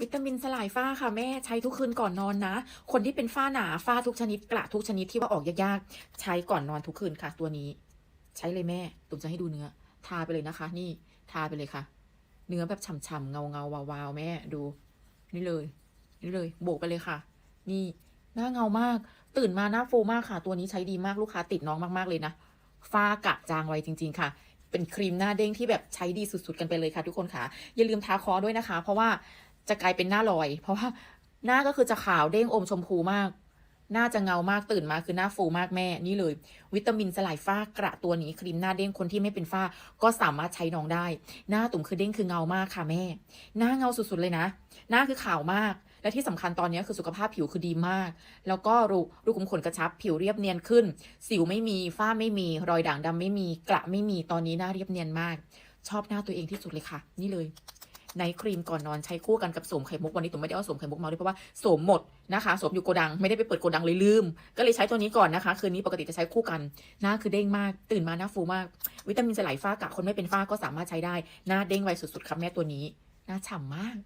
วิตามินสลายฝ้าค่ะแม่ใช้ทุกคืนก่อนนอนนะ คนที่เป็นฝ้าหนาฝ้าทุกชนิดกระทุกชนิดที่ว่าออกยากๆใช้ก่อนนอนทุกคืนค่ะ ตัวนี้ ใช้เลยแม่ตุ่มจะให้ดูเนื้อ ทาไปเลยนะคะ นี่ทาไปเลยค่ะ เนื้อแบบฉ่ำๆเงาเงาๆวาวๆแม่ดู นี่เลย นี่เลยโบกไปเลยค่ะ นี่หน้าเงามาก ตื่นมาหน้าฟูมากค่ะ ตัวนี้ใช้ดีมากลูกค้าติดน้องมากๆเลยนะฝ้ากระจางไวจริง ๆค่ะเป็นครีมหน้าเด้งที่แบบใช้ดีสุดๆกันไปเลยค่ะทุกคนค่ะ อย่าลืมทาคอด้วยนะคะ เพราะว่า จะกลายเป็นหน้าลอย เพราะว่าหน้าก็คือจะขาวเด้งอมชมพูมาก หน้าจะเงามากตื่นมาคือหน้าฟูมากแม่นี่เลย วิตามินสลายฝ้ากระตัวนี้ครีมหน้าเด้งคนที่ไม่เป็นฝ้า ก็สามารถใช้น้องได้ หน้าตุ่มคือเด้งคือเงามากค่ะแม่ หน้าเงาสุดๆเลยนะ หน้าคือขาวมากและที่สำคัญตอนนี้คือสุขภาพผิวคือดีมาก แล้วก็รูรูขุมขนกระชับ ผิวเรียบเนียนขึ้น สิวไม่มี ฝ้าไม่มี รอยด่างดำไม่มี กระไม่มี ตอนนี้หน้าเรียบเนียนมาก ชอบหน้าตัวเองที่สุดเลยค่ะ นี่เลย ไนท์ครีมก่อนนอนใช้คู่กันกับโสมไข่มุกวันนี้ตุ่มไม่ได้เอาโสมไข่มุกมาด้วยเพราะว่าโสมหมดนะคะโสมอยู่โกดังไม่ได้ไปเปิดโกดังเลยลืม ก็เลยใช้ตัวนี้ก่อนนะคะ คืนนี้ปกติจะใช้คู่กัน หน้าคือเด้งมากตื่นมาหน้าฟูมาก วิตามินจะไหลฝ้ากะคนไม่เป็นฝ้าก็สามารถใช้ได้หน้าเด้งไวสุดๆครับแม่ตัวนี้หน้าฉ่ำมาก